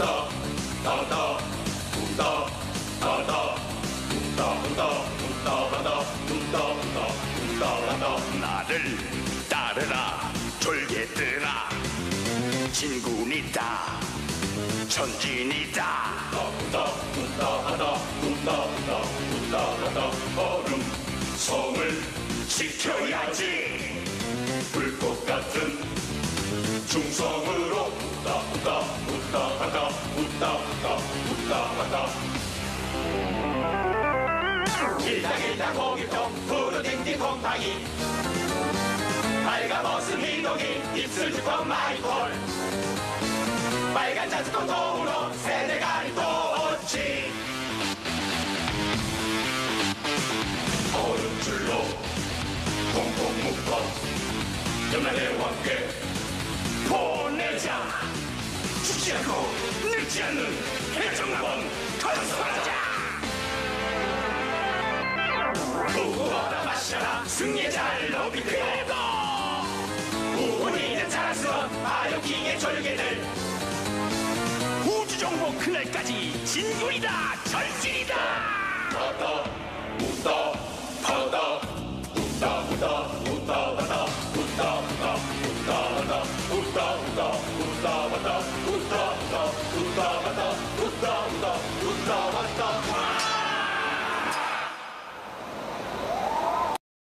쿵다 나간다 쿵다 나간다 쿵다 쿵다 쿵다 간다 쿵다 쿵다 쿵다 간다 나를 따르라 졸개뜨라 진군이다 천진이다 쿵다 쿵다 간다 쿵다 쿵다 쿵다 간다 얼음 성을 지켜야지 불꽃 같은 중성으로 웃다 웃다 웃다 일당일당 고기통 푸르딩딩 곰팡이. 빨가벗은 희동이 입술 주걱 마이콜. 빨간 자주권 통으로 세대가리 도치 얼음줄로 통통 묶어 연날의 왕께 보내자. 죽지 않고 늙지 않는 해적왕 건 마셔라 승리자를 높이 들고 우리는 자랑스러운 아역킹의 절개들 우주정보 클날까지 진군이다 절진이다 걷어 웃다 걷어 웃다 웃다 웃다 웃다 웃다 웃다 웃다 웃다 웃다 웃다 웃다 웃어 웃어 웃어 웃어 웃어 웃어 웃어 웃어